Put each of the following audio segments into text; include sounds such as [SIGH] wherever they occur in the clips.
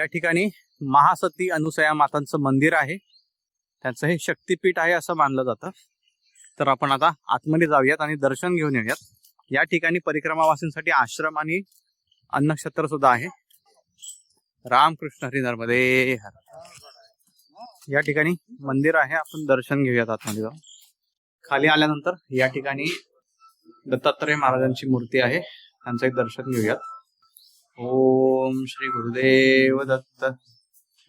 या ठिकाणी महासती अनुसया मातांचं मंदिर आहे. त्यांचं हे शक्तिपीठ आहे असं मानलं जातं. तर आपण आता आतमध्ये जाऊयात आणि दर्शन घेऊन येऊयात. या ठिकाणी परिक्रमावासींसाठी आश्रम आणि अन्नक्षेत्र सुद्धा आहे. रामकृष्ण हरी नर्मदे हर. या ठिकाणी मंदिर आहे. आपण दर्शन घेऊयात आतमध्ये जाऊन. खाली आल्यानंतर या ठिकाणी दत्तात्रय महाराजांची मूर्ती आहे. त्यांचं एक दर्शन घेऊयात. ओम श्री गुरुदेव दत्त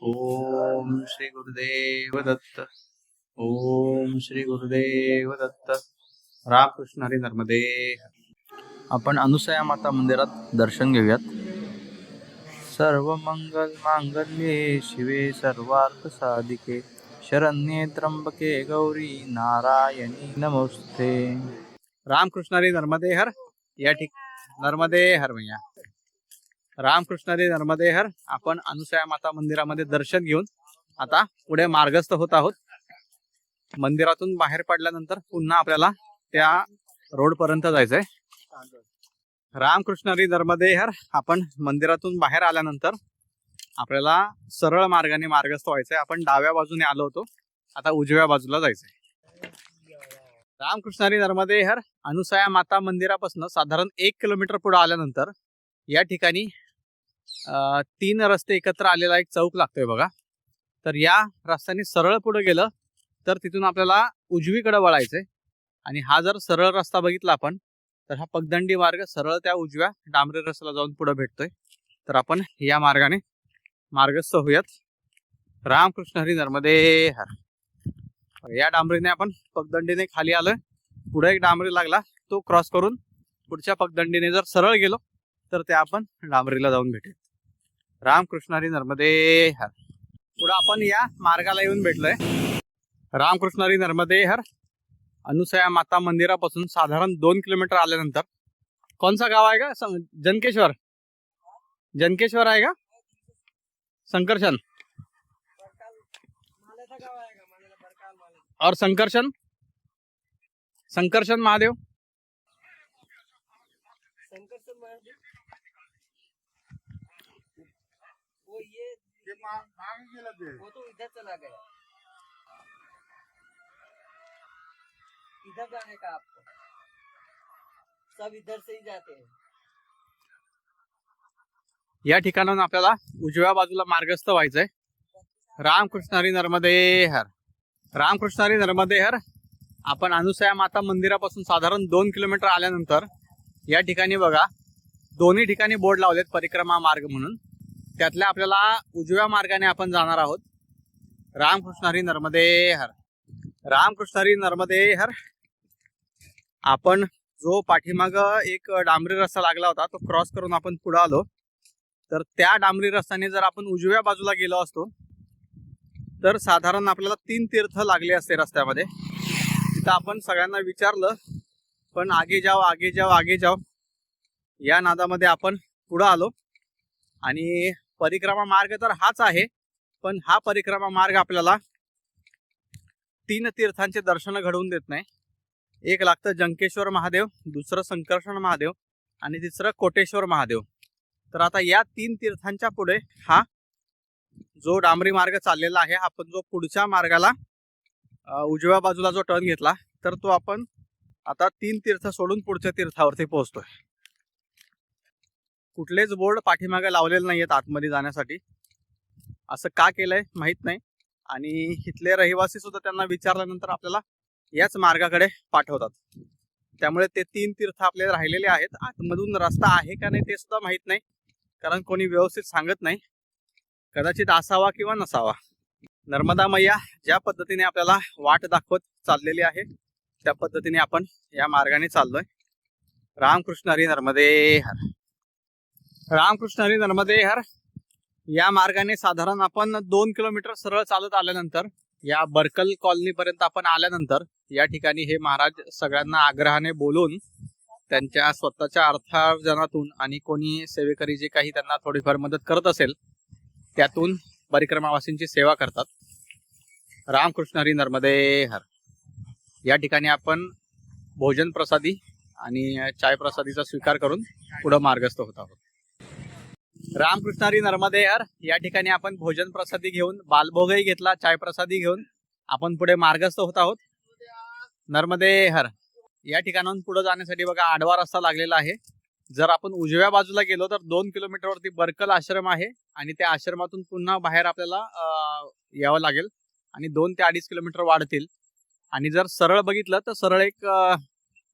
ओम श्री गुरुदेव दत्त ओम श्री गुरुदेव दत्त रामकृष्ण हरी नर्मदे आपण अनुसया माता मंदिरात दर्शन घेऊयात. सर्व मंगल मांगल्ये शिवे सर्वार्थ साधिके। शरण्ये त्र्यंबके गौरी नारायणी नमस्ते। रामकृष्णारी नर्मदे हर या ठिक नर्मदे हर भैया। रामकृष्णारी नर्मदेहर. आपण अनुसया माता मंदिरामध्ये दर्शन घेऊन आता पुढे मार्गस्थ होत आहोत. मंदिरातून बाहेर पडल्यानंतर पुन्हा आपल्याला त्या रोड पर्यंत जायचंय. रामकृष्णारी नर्मदेहर. आपण मंदिरातून बाहेर आल्यानंतर आपल्याला सरळ मार्गाने मार्गस्थ व्हायचंय. आपण डाव्या बाजूने आलो होतो. आता उजव्या बाजूला जायचंय. रामकृष्णारी नर्मदेहर. अनुसया माता मंदिरापासून साधारण एक किलोमीटर पुढे आल्यानंतर या ठिकाणी तीन रस्ते एकत्र आलेला एक चौक लागतोय बघा. तर या रस्त्याने सरळ पुढे गेलं तर तिथून आपल्याला उजवीकडे वळायचंय. आणि हा जर सरळ रस्ता बघितला आपण तर हा पगदंडी मार्ग सरळ त्या उजव्या डांबरी रस्त्याला जाऊन पुढे भेटतोय. तर आपण या मार्गाने मार्गस्थ होऊयात रामकृष्ण हरी नर्मदे हर. या डांबरीने आपण पगदंडीने खाली आलोय. पुढे एक डांबरी लागला तो क्रॉस करून पुढच्या पगदंडीने जर सरळ गेलो तर ते आपण डांबरीला जाऊन भेटेल रामकृष्णारी नर्मदे हर. पुढे आपण या मार्गाला येऊन भेटलोय. रामकृष्णारी नर्मदे हर. अनुसया माता मंदिरापासून साधारण दोन किलोमीटर आल्यानंतर. कोणचा गाव आहे का सं- जनकेश्वर. जनकेश्वर आहे का? संकर्षण. और संकर्षण? संकर्षण महादेव वो ये वो तो. इधर चला गया इधर जाने का आपको? सब इधर से ही जाते हैं. या ठिकाणाहून आपल्याला उजव्या बाजूला मार्गस्थ व्हायचंय. रामकृष्ण हरी नर्मदे हर रामकृष्ण हरी नर्मदे हर आपण अनुसया माता मंदिरापासून साधारण दोन किलोमीटर आल्यानंतर या ठिकाणी बघा दोन्ही ठिकाणी बोर्ड लावलेत परिक्रमा मार्ग म्हणून. त्यातल्या आपल्याला उजव्या मार्गाने आपण जाणार आहोत. रामकृष्णारी नर्मदे हर. रामकृष्णारी नर्मदे हर. आपण जो पाठीमाग एक डांबरी रस्ता लागला होता तो क्रॉस करून आपण पुढे आलो. तर त्या डांबरी रस्त्याने जर आपण उजव्या बाजूला गेलो असतो तर साधारण आपल्याला तीन तीर्थ लागले असते रस्त्यामध्ये. तिथं आपण सगळ्यांना विचारलं पण आगे जाओ आगे जाओ आगे जाओ या नादामध्ये आपण पुढं आलो. आणि परिक्रमा मार्ग तर हाच आहे पण हा परिक्रमा मार्ग आपल्याला तीन तीर्थांचे दर्शन घडवून देत नाही. एक लागतं जंकेश्वर महादेव दुसरं संकर्षण महादेव आणि तिसरं कोटेश्वर महादेव. तर आता या तीन तीर्थांच्या पुढे हा जो डांबरी मार्ग चाललेला आहे आपण जो पुढच्या मार्गाला उजव्या बाजूला जो टर्न घेतला तर तो आपण आता तीन तीर्थ सोडून पुढच्या तीर्थावरती पोहोचतोय. कुठलेच बोर्ड पाठीमागे लावलेले नाहीयेत आतमध्ये जाण्यासाठी. असं का केलंय माहीत नाही. आणि इथले रहिवासी सुद्धा त्यांना विचारल्यानंतर आपल्याला याच मार्गाकडे पाठवतात. त्यामुळे ते तीन तीर्थ आपले राहिलेले आहेत. आतमधून रस्ता आहे का नाही ते सुद्धा माहीत नाही. कारण कोणी व्यवस्थित सांगत नाही. कदाचित असावा किंवा नसावा. नर्मदा मैया ज्या पद्धतीने आपल्याला वाट दाखवत चाललेली आहे त्या पद्धतीने आपण या मार्गाने चाललोय. रामकृष्ण हरी नर्मदे हर. रामकृष्ण हरी नर्मदे हर. या मार्गाने साधारण आपण दोन किलोमीटर सरळ चालत आल्यानंतर या बर्कल कॉलनी पर्यंत आपण आल्यानंतर या ठिकाणी हे महाराज सगळ्यांना आग्रहाने बोलून त्यांच्या स्वतःच्या अर्थार्जनातून आणि कोणी सेवेकरी जे काही त्यांना थोडीफार मदत करत असेल त्यातून परिक्रमावासींची सेवा करतात. रामकृष्ण हरी नर्मदे हर. या ठिकाणी आपण भोजन प्रसादी आणि चाय प्रसादीचा स्वीकार करून पुढं मार्गस्थ होत आहोत. रामकृष्णारी नर्मदे यार. या ठिकाणी आपण भोजन प्रसादी घेऊन बालभोगही घेतला चाय प्रसादी घेऊन आपण पुढे मार्गस्थ होत आहोत. नर्मदे हर या ठिकाणाहून पुढे जाण्यासाठी बघा आडवा रस्ता लागलेला आहे. जर आपण उजव्या बाजूला गेलो तर दोन किलोमीटर वरती बरकल आश्रम आहे आणि त्या आश्रमातून पुन्हा बाहेर आपल्याला यावं लागेल आणि दोन ते अडीच किलोमीटर वाढतील. आणि जर सरळ बघितलं तर सरळ एक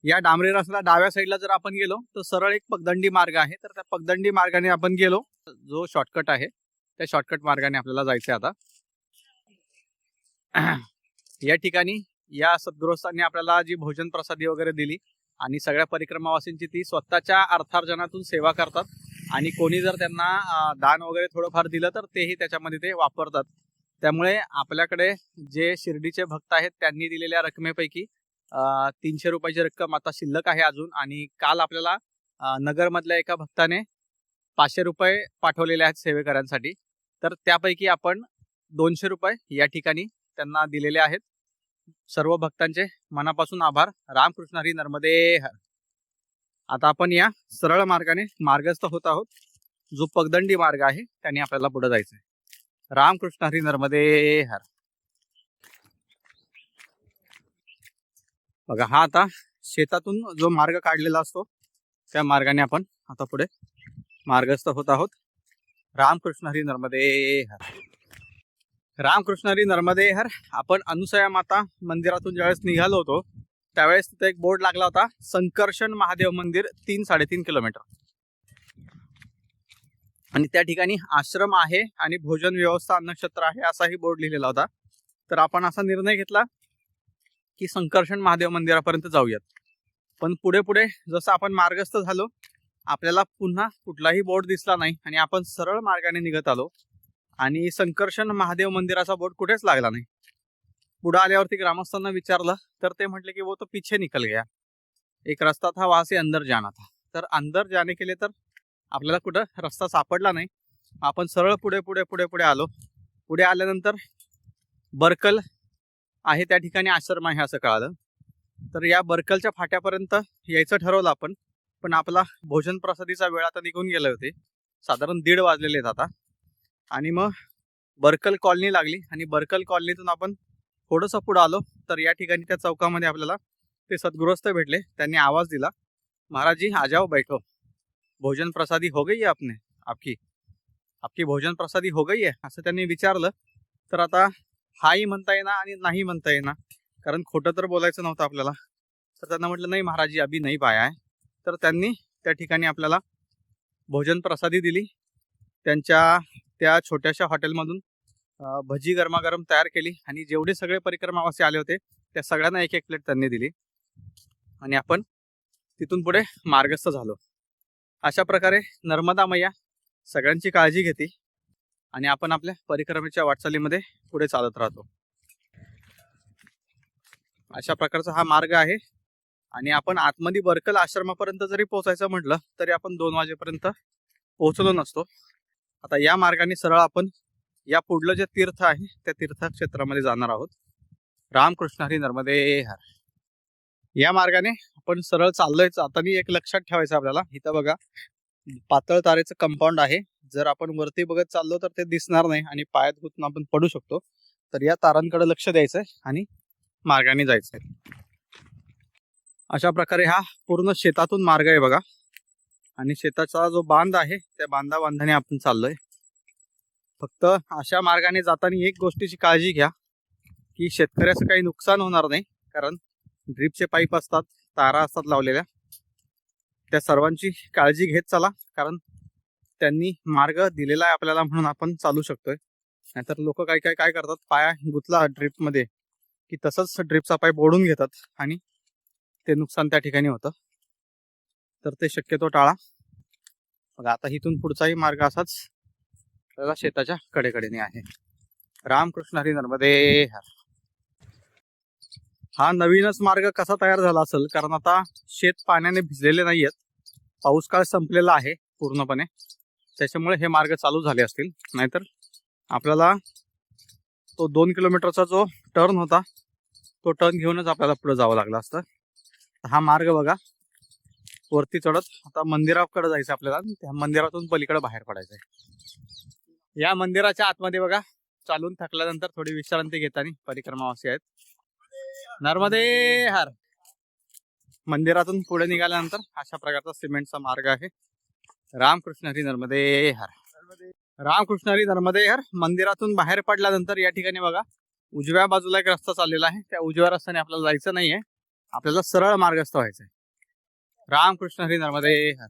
या डांबरी रस्त्याला डाव्या साईडला जर आपण गेलो तर सरळ एक पगदंडी मार्ग आहे. तर त्या पगदंडी मार्गाने आपण गेलो जो शॉर्टकट आहे त्या शॉर्टकट मार्गाने आपल्याला जायचंय आता. [CLEARS THROAT] या ठिकाणी या सद्गृहस्थांनी आपल्याला जी भोजन प्रसादी वगैरे दिली आणि सगळ्या परिक्रमावासींची ती स्वतःच्या अर्थार्जनातून सेवा करतात. आणि कोणी जर त्यांना दान वगैरे थोडंफार दिलं तर तेही त्याच्यामध्ये ते वापरतात. त्यामुळे आपल्याकडे जे शिर्डीचे भक्त आहेत त्यांनी दिलेल्या रकमेपैकी तीनशे रुपयाची रक्कम आता शिल्लक आहे अजून आणि काल आपल्याला नगरमधल्या एका भक्ताने पाचशे रुपये पाठवलेले आहेत सेवेकऱ्यांसाठी. तर त्यापैकी आपण दोनशे रुपये या ठिकाणी त्यांना दिलेले आहेत. सर्व भक्तांचे मनापासून आभार. रामकृष्ण हरी नर्मदे हर. आता आपण या सरळ मार्गाने मार्गस्थ होत आहोत. जो पगदंडी मार्ग आहे त्याने आपल्याला पुढे जायचंय. रामकृष्ण हरी नर्मदे हर. बघा हा आता शेतातून जो मार्ग काढलेला असतो त्या मार्गाने आपण आता पुढे मार्गस्थ होत आहोत. रामकृष्ण हरी नर्मदे हर. रामकृष्ण हरी नर्मदे हर. आपण अनुसया माता मंदिरातून ज्यावेळेस निघालो होतो त्यावेळेस तिथे एक बोर्ड लागला होता संकर्षण महादेव मंदिर तीन साडेतीन किलोमीटर. आणि त्या ठिकाणी आश्रम आहे आणि भोजन व्यवस्था नक्षत्र आहे असाही बोर्ड लिहिलेला होता. तर आपण असा निर्णय घेतला की संकर्षण महादेव मंदिरापर्यंत जाऊयात. पण पुढे पुढे जसं आपण मार्गस्थ झालो आपल्याला पुन्हा कुठलाही बोर्ड दिसला नाही आणि आपण सरळ मार्गाने निघत आलो आणि संकर्षण महादेव मंदिराचा बोर्ड कुठेच लागला नाही. पुढे आल्यावरती ग्रामस्थांना विचारलं तर ते म्हटले की वो तो पीछे निकल गया. एक रस्ता था वहां से अंदर जाना था. तर अंदर जाने केले तर आपल्याला कुठं रस्ता सापडला नाही. आपण सरळ पुढे पुढे पुढे पुढे आलो. पुढे आल्यानंतर बरकल आहे त्या ठिकाणी आश्रम आहे असं कळालं. तर या बरकलच्या फाट्यापर्यंत यायचं ठरवलं आपण. पण आपला भोजन प्रसादीचा वेळ आता निघून गेले होते. साधारण दीड वाजलेले आहेत आता. आणि मग बरकल कॉलनी लागली. आणि बरकल कॉलनीतून आपण थोडंसं पुढं आलो. तर या ठिकाणी त्या चौकामध्ये आपल्याला ते सद्गृहस्थ भेटले. त्यांनी आवाज दिला महाराजजी आ जाओ बैठो. भोजन प्रसादी हो गई है आपने? आपकी? आपकी भोजन प्रसादी हो गई है? असं त्यांनी विचारलं. तर आता हाही म्हणता येणार आणि नाही म्हणता येणार. कारण खोटं तर बोलायचं नव्हतं आपल्याला. तर त्यांना म्हटलं नाही महाराज जी अभी नाही पाया आहे. तर त्यांनी त्या ठिकाणी आपल्याला भोजन प्रसादी दिली. त्यांच्या त्या छोट्याशा हॉटेलमधून भजी गरमागरम तयार केली आणि जेवढे सगळे परिक्रमावासी आले होते त्या सगळ्यांना एक एक प्लेट त्यांनी दिली. आणि आपण तिथून पुढे मार्गस्थ झालो. अशा प्रकारे नर्मदा मैया सगळ्यांची काळजी घेते. आणि आपण आपल्या परिक्रमेच्या वाटचालीमध्ये पुढे चालत राहतो. अशा प्रकारचा हा मार्ग आहे. आणि आपण आतमध्ये बरकल आश्रमापर्यंत जरी पोहोचायचं म्हटलं तरी आपण दोन वाजेपर्यंत पोहोचलो नसतो. आता या मार्गाने सरळ आपण या पुढलं जे तीर्थ आहे त्या तीर्थक्षेत्रामध्ये जाणार आहोत. रामकृष्ण हरी नर्मदे हर. या मार्गाने आपण सरळ चाललोय. जाताना एक लक्षात ठेवायचं आपल्याला. इथं बघा पातळ तारेचं कंपाऊंड आहे. जर आपण वरती बघत चाललो तर ते दिसणार नाही आणि पायात गुतून आपण पडू शकतो. तर या तारांकडे लक्ष द्यायचंय आणि मार्गाने जायचंय. अशा प्रकारे हा पूर्ण शेतातून मार्ग आहे बघा. आणि शेताचा जो बांध आहे त्या बांधा बांधाने आपण चाललोय. फक्त अशा मार्गाने जाताना एक गोष्टीची काळजी घ्या की शेतकऱ्याचं काही नुकसान होणार नाही. कारण ड्रीपचे पाईप असतात तारा असतात लावलेल्या. त्या सर्वांची काळजी घेत चला कारण त्यांनी मार्ग दिलेला आहे आपल्याला म्हणून आपण चालू शकतोय. नाहीतर लोक काय काय काय करतात? पाया गुतला ड्रीपमध्ये की तसंच ड्रिपचा पाय ओढून घेतात आणि ते नुकसान त्या ठिकाणी होतं. तर ते शक्यतो टाळा. बघा आता इथून पुढचाही मार्ग असाच. आपल्याला शेताच्या कडेकडेने आहे. रामकृष्ण हरी नर्मदे हा नवीनच मार्ग कसा तयार झाला असेल? कारण आता शेत पाण्याने भिजलेले नाहीयेत. पाऊस काळ संपलेला आहे पूर्णपणे. त्याच्यामुळे हे मार्ग चालू झाले असतील. नाहीतर आपल्याला तो दोन किलोमीटरचा जो टर्न होता तो टर्न घेऊनच आपल्याला पुढे जावं लागला असतं. हा मार्ग बघा. वरती चढत आता मंदिराकडे जायचं आपल्याला. त्या मंदिरातून पलीकडे बाहेर पडायचं आहे. या मंदिराच्या आतमध्ये बघा. चालून थकल्यानंतर थोडी विश्रांती घेताना परिक्रमावासी आहेत. नर्मदे हर. मंदिरातून पुढे निघाल्यानंतर अशा प्रकारचा सिमेंटचा मार्ग आहे. रामकृष्ण हरी नर्मदे हर. रामकृष्ण हरी नर्मदे हर. मंदिरातून बाहेर पडल्यानंतर या ठिकाणी बघा उजव्या बाजूला एक रस्ता चाललेला आहे. त्या उजव्या रस्त्याने आपल्याला जायचं नाहीये. आपल्याला सरळ मार्गस्थ आहे रामकृष्ण हरी नर्मदे हर.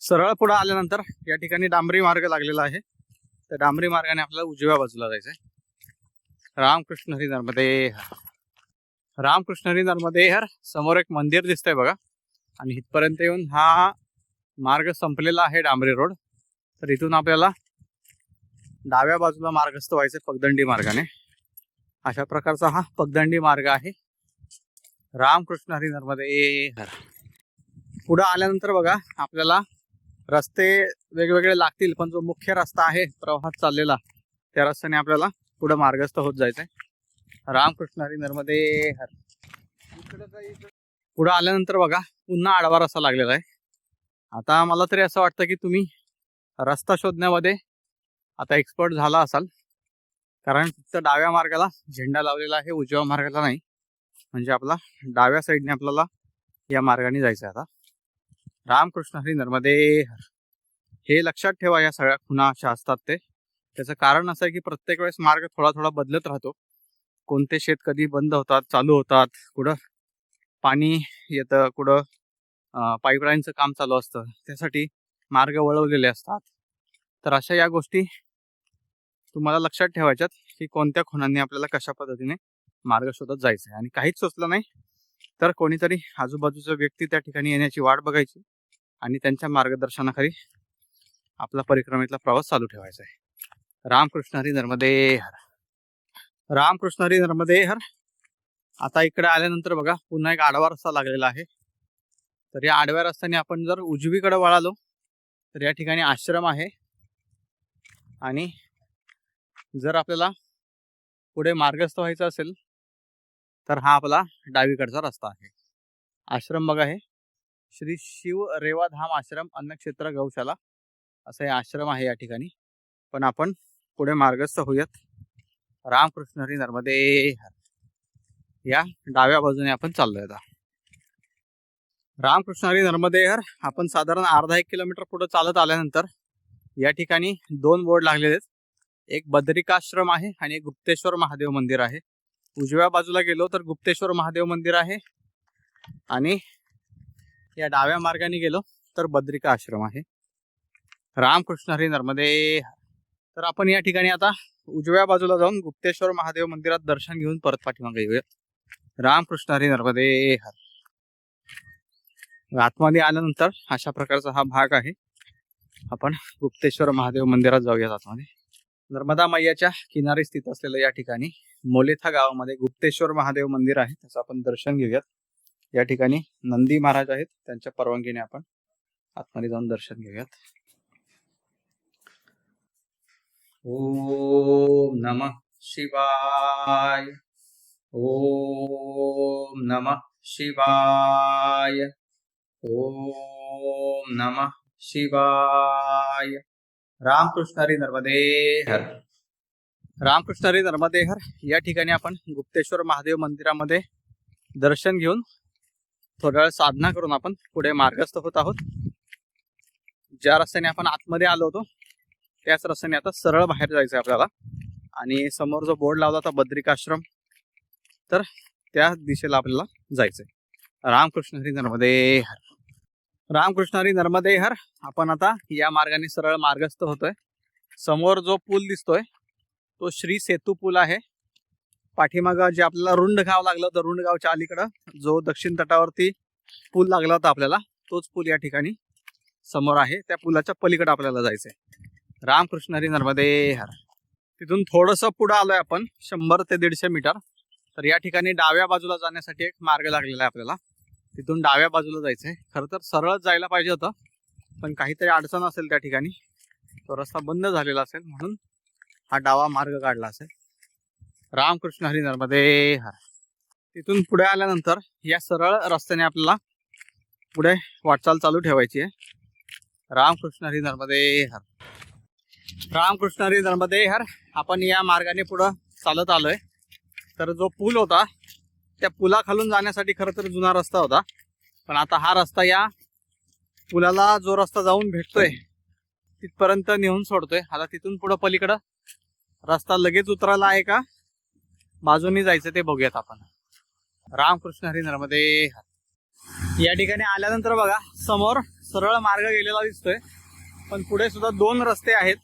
सरळ पुढे आल्यानंतर या ठिकाणी डांबरी मार्ग लागलेला आहे. त्या डांबरी मार्गाने आपल्याला उजव्या बाजूला जायचंय. रामकृष्ण हरी नर्मदे हर. रामकृष्ण हरी नर्मदे हर. समोर एक मंदिर दिसतंय बघा. आणि इथपर्यंत येऊन हा मार्ग संपलेला आहे डांबरे रोड. तर इथून आपल्याला डाव्या बाजूला मार्गस्थ व्हायचं पगदंडी मार्गाने. अशा प्रकारचा हा पगदंडी मार्ग आहे. रामकृष्ण हरी नर्मदे हर. पुढं आल्यानंतर बघा आपल्याला रस्ते वेगवेगळे लागतील पण जो मुख्य रस्ता आहे प्रवाहात चाललेला त्या रस्त्याने आपल्याला पुढं मार्गस्थ होत जायचंय. रामकृष्ण हरी. नर्मदे हर पुढं आल्यानंतर बघा पुन्हा आडवा रस्ता लागलेला आहे. आता मला तरी असं वाटतं की तुम्ही रस्ता शोधण्यामध्ये आता एक्सपर्ट झाला असाल. कारण फक्त डाव्या मार्गाला झेंडा लावलेला आहे उजव्या मार्गाला नाही. म्हणजे आपला डाव्या साईडने आपल्याला या मार्गाने जायचं आहे आता. रामकृष्ण हरी नर्मदे हर. हे लक्षात ठेवा या सगळ्या खुणा अशा असतात ते. त्याचं कारण असं आहे की प्रत्येक वेळेस मार्ग थोडा थोडा बदलत राहतो. कोणते शेत कधी बंद होतात चालू होतात कुठं पाणी येतं कुठं पाईपलाईनचं काम चालू असतं. त्यासाठी मार्ग वळवलेले असतात. तर अशा या गोष्टी तुम्हाला लक्षात ठेवायच्यात की कोणत्या खुणांनी आपल्याला कशा पद्धतीने मार्ग शोधत जायचं आहे आणि काहीच सुचलं नाही तर कोणीतरी आजूबाजूचा व्यक्ती त्या ठिकाणी येण्याची वाट बघायची आणि त्यांच्या मार्गदर्शनाखाली आपला परिक्रमेतला प्रवास चालू ठेवायचा आहे. रामकृष्ण हरी नर्मदे हर. रामकृष्ण हरी नर्मदे हर. आता इकडे आल्यानंतर बघा पुन्हा एक आडवा रस्ता लागलेला आहे. तर या आडव्या रस्त्याने आपण जर उजवीकडे वळालो तर या ठिकाणी आश्रम आहे. आणि जर आपल्याला पुढे मार्गस्थ व्हायचं असेल तर हा आपला डावीकडचा रस्ता आहे. आश्रम बघा हे. श्री शिव रेवाधाम आश्रम अन्नक्षेत्र गौशाला असं हे आश्रम आहे या ठिकाणी. पण आपण पुढे मार्गस्थ होऊयात. रामकृष्ण हरी नर्मदे या डाव्या बाजूने आपण चाललोय आता. रामकृष्णारी नर्मदेहर. नर्मदे हर आपण साधारण अर्धा एक किलोमीटर पुढे चालत आल्यानंतर या ठिकाणी दोन बोर्ड लागलेले आहेत. एक बद्रिकाश्रम आहे आणि एक गुप्तेश्वर महादेव मंदिर आहे. उजव्या बाजूला गेलो तर गुप्तेश्वर महादेव मंदिर आहे आणि या डाव्या मार्गाने गेलो तर बद्रिका आश्रम आहे. रामकृष्ण हरी नर्मदे तर आपण या ठिकाणी आता उजव्या बाजूला जाऊन गुप्तेश्वर महादेव मंदिरात दर्शन घेऊन परत पाठीमागे येऊया. रामकृष्ण हरी नर्मदे हर आतमध्ये आल्यानंतर अशा प्रकारचा हा भाग आहे. आपण गुप्तेश्वर महादेव मंदिरात जाऊयात आतमध्ये. नर्मदा मैयाच्या किनारी स्थित असलेल्या या ठिकाणी मोलेथा गावामध्ये गुप्तेश्वर महादेव मंदिर आहे. त्याचं आपण दर्शन घेऊयात. या ठिकाणी नंदी महाराज आहेत. त्यांच्या परवानगीने आपण आतमध्ये जाऊन दर्शन घेऊयात. ओम नम शिवाय. ओम नम शिवाय. ओम नम शिवाय। रामकृष्ण हरी नर्मदे हर। रामकृष्ण हरी नर्मदे हर या ठिकाणी आपण गुप्तेश्वर महादेव मंदिरामध्ये दर्शन घेऊन थोड्या वेळ साधना करून आपण पुढे मार्गस्थ होत आहोत. ज्या रस्त्याने आपण आतमध्ये आलो होतो त्याच रस्त्याने आता सरळ बाहेर जायचं आहे आपल्याला. आणि समोर जो बोर्ड लावला होता बद्रिकाश्रम तर त्या दिशेला आपल्याला जायचंय. रामकृष्ण हरी नर्मदे हर. रामकृष्ण हरी नर्मदे हर. आपण आता या मार्गाने सरळ मार्गस्थ होतोय. समोर जो पूल दिसतोय तो श्री सेतू पूल आहे. पाठीमागं जे आपल्याला रुंड गाव लागलं होतं रुंड गावच्या अलीकडं जो दक्षिण तटावरती पूल लागला होता आपल्याला तोच पूल या ठिकाणी समोर आहे. त्या पुलाच्या पलीकडे आपल्याला जायचंय. रामकृष्ण हरी नर्मदे हर. तिथून थोडस पुढं आलोय आपण शंभर ते दीडशे मीटर. तर या ठिकाणी डाव्या बाजूला जाण्यासाठी एक मार्ग लागलेला आहे आपल्याला. तिथून डाव्या बाजूला जायचंय. खरं तर सरळच जायला पाहिजे होतं पण काहीतरी अडचण असेल त्या ठिकाणी. तो रस्ता बंद झालेला असेल म्हणून हा डावा मार्ग काढला असेल. रामकृष्ण हरी नर्मदे हर. तिथून पुढे आल्यानंतर या सरळ रस्त्याने आपल्याला पुढे वाटचाल चालू ठेवायची आहे. रामकृष्ण हरी नर्मदे हर. रामकृष्ण हरी नर्मदे हर. आपण या मार्गाने पुढं चालत आलोय. तर जो पूल होता त्या पुलाखालून जाण्यासाठी खरं तर जुना रस्ता होता. पण आता हा रस्ता या पुलाला जो रस्ता जाऊन भेटतोय तिथपर्यंत नेऊन सोडतोय. आता तिथून पुढं पलीकडं रस्ता लगेच उतरायला आहे का? बाजूनी जायचं ते बघूयात आपण. रामकृष्ण हरी नर्मदे या ठिकाणी आल्यानंतर बघा समोर सरळ मार्ग गेलेला दिसतोय. पण पुढे सुद्धा दोन रस्ते आहेत.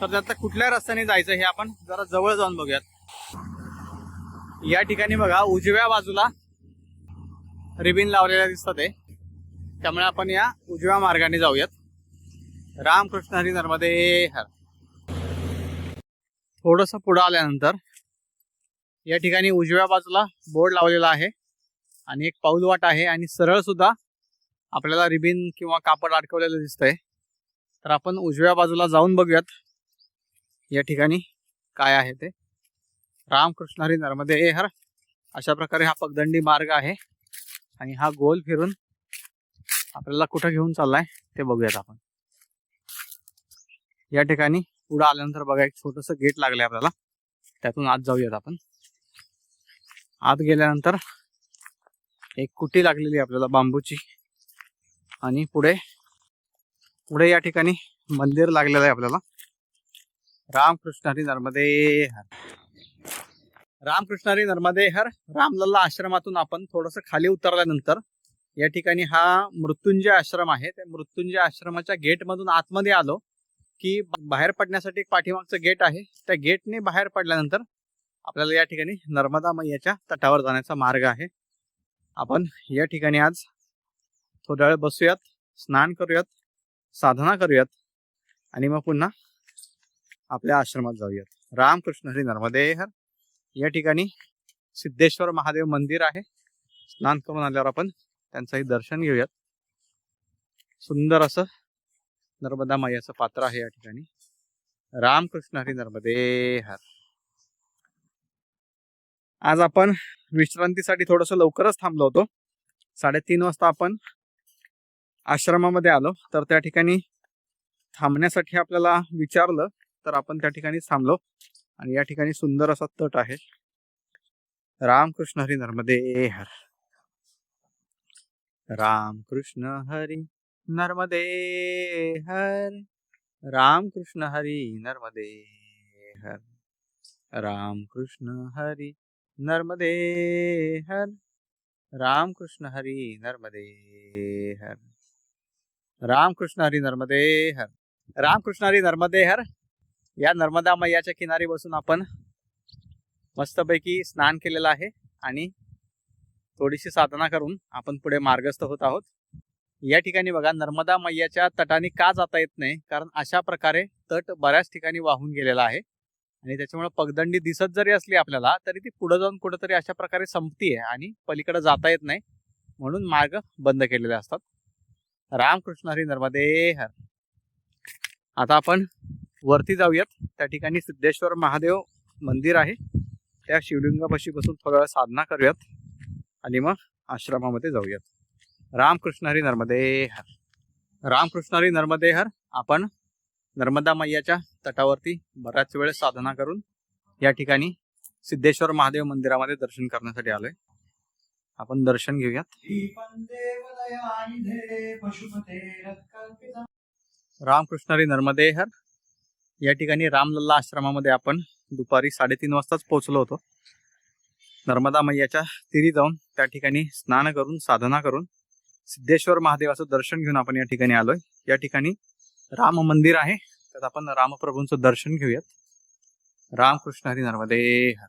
तर त्यातल्या कुठल्या रस्त्याने जायचं हे आपण जरा जवळ जाऊन बघूयात. या ठिकाणी बघा उजव्या बाजूला रिबिन लावलेल्या दिसतात आहे. त्यामुळे आपण या उजव्या मार्गाने जाऊयात. रामकृष्ण हरी नर्मदे हर. थोडस पुढं आल्यानंतर या ठिकाणी उजव्या बाजूला बोर्ड लावलेला आहे. आणि एक पाऊल वाट आहे आणि सरळ सुद्धा आपल्याला रिबिन किंवा कापड अडकवलेलं दिसतंय. तर आपण उजव्या बाजूला जाऊन बघूयात या ठिकाणी काय आहे ते. रामकृष्ण हरी नर्मदे हर. अशा प्रकारे हा पगदंडी मार्ग आहे. आणि हा गोल फिरून आपल्याला कुठं घेऊन चाललाय ते बघूयात आपण. या ठिकाणी पुढं आल्यानंतर बघा एक छोटस गेट लागलंय आपल्याला. त्यातून आत जाऊयात आपण. आत गेल्यानंतर एक कुटी लागलेली आहे आपल्याला बांबूची. आणि पुढे पुढे या ठिकाणी मंदिर लागलेलं आहे आपल्याला. रामकृष्ण हरी नर्मदे हर. रामकृष्ण हरी नर्मदे हर रामलल्ला आश्रमातून आपण थोडस खाली उतरल्यानंतर या ठिकाणी हा मृत्युंजय आश्रम आहे. त्या मृत्युंजय आश्रमाच्या गेट मधून आतमध्ये आलो की बाहेर पडण्यासाठी एक पाठीमागचं गेट आहे. त्या गेटने बाहेर पडल्यानंतर आपल्याला या ठिकाणी नर्मदा मैयाच्या तटावर जाण्याचा मार्ग आहे. आपण या ठिकाणी आज थोड्या वेळ बसूयात स्नान करूयात साधना करूयात आणि मग पुन्हा आपल्या आश्रमात जाऊयात. रामकृष्ण हरी नर्मदे हर या ठिकाणी सिद्धेश्वर महादेव मंदिर आहे. स्नान करून आल्यावर आपण त्यांचंही दर्शन घेऊयात. सुंदर असं नर्मदा मायाचं पात्र आहे या ठिकाणी. रामकृष्ण हरी नर्मदे हर. आज आपण विश्रांतीसाठी थोडस लवकरच थांबलो होतो. साडेतीन वाजता आपण आश्रमामध्ये आलो. तर त्या ठिकाणी थांबण्यासाठी आपल्याला विचारलं तर आपण त्या ठिकाणी थांबलो. आणि या ठिकाणी सुंदर असा तट आहे. रामकृष्ण हरी नर्मदे हर. रामकृष्ण हरी नर्मदे हर. रामकृष्ण हरी नर्मदे हर. रामकृष्ण हरी नर्मदे हर. रामकृष्ण हरी नर्मदे हर. रामकृष्ण हरी नर्मदे हर. रामकृष्ण हरी नर्मदे हर. या नर्मदा मैयाच्या किनारी बसून आपण मस्तपैकी स्नान केलेलं आहे आणि थोडीशी साधना करून आपण पुढे मार्गस्थ होत आहोत. या ठिकाणी बघा नर्मदा मैयाच्या तटाने का जाता येत नाही? कारण अशा प्रकारे तट बऱ्याच ठिकाणी वाहून गेलेला आहे. आणि त्याच्यामुळे पगदंडी दिसत जरी असली आपल्याला तरी ती पुढे जाऊन कुठेतरी अशा प्रकारे संपतीये आणि पलीकडे जाता येत नाही. म्हणून मार्ग बंद केलेले असतात. रामकृष्ण हरी नर्मदे हर. आता आपण वरती जाऊयात. त्या ठिकाणी सिद्धेश्वर महादेव मंदिर आहे. त्या शिवलिंगापाशी बसून थोडा वेळ साधना करूयात आणि मग आश्रमामध्ये जाऊयात. रामकृष्णहरी नर्मदे हर रामकृष्णहरी नर्मदे हर आपण नर्मदा मैयाच्या तटावरती बऱ्याच वेळ साधना करून या ठिकाणी सिद्धेश्वर महादेव मंदिरामध्ये दर्शन करण्यासाठी आलोय. आपण दर्शन घेऊयात. रामकृष्णहरी नर्मदे हर या ठिकाणी रामलल्ला आश्रमामध्ये आपण दुपारी साडेतीन वाजताच पोहोचलो होतो. नर्मदा मैयाच्या तिरी जाऊन त्या ठिकाणी स्नान करून साधना करून सिद्धेश्वर महादेवाचं दर्शन घेऊन आपण या ठिकाणी आलोय. या ठिकाणी राम मंदिर आहे. त्यात आपण रामप्रभूंचं दर्शन घेऊयात. रामकृष्ण हरी नर्मदे हर.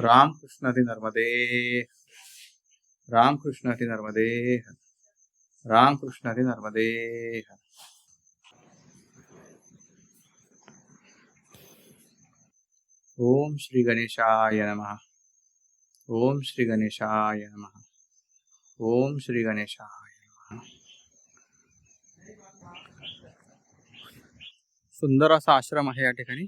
रामकृष्ण हरी नर्मदे रामकृष्ण हरी नर्मदे हर. रामकृष्ण हरी नर्मदे ओम श्री गणेशाय नम। ओम श्री गणेशाय नम। ओम श्री गणेशाय नम। सुंदर असा आश्रम आहे या ठिकाणी.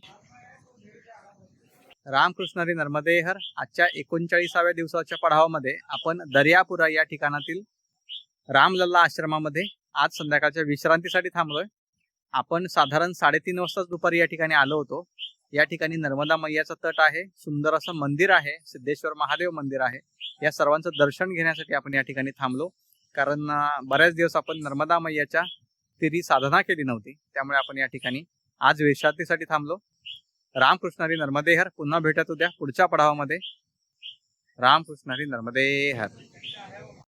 रामकृष्णरी नर्मदेहर आजच्या एकोणचाळीसाव्या दिवसाच्या पडावामध्ये आपण दर्यापुरा या ठिकाणातील रामलल्ला आश्रमामध्ये आज संध्याकाळच्या विश्रांतीसाठी थांबलोय. आपण साधारण साडेतीन वाजताच दुपारी या ठिकाणी आलो होतो. या ठिकाणी नर्मदा मैयाचा तट आहे सुंदर असं मंदिर आहे सिद्धेश्वर महादेव मंदिर आहे. या सर्वांचं दर्शन घेण्यासाठी आपण या ठिकाणी थांबलो. कारण बऱ्याच दिवस आपण नर्मदा मैयाच्या तिरी साधना केली नव्हती. त्यामुळे आपण या ठिकाणी आज विश्रांतीसाठी थांबलो. रामकृष्णारी नर्मदेहर पुन्हा भेटत उद्या पुढच्या पडावामध्ये. रामकृष्णारी नर्मदेहर.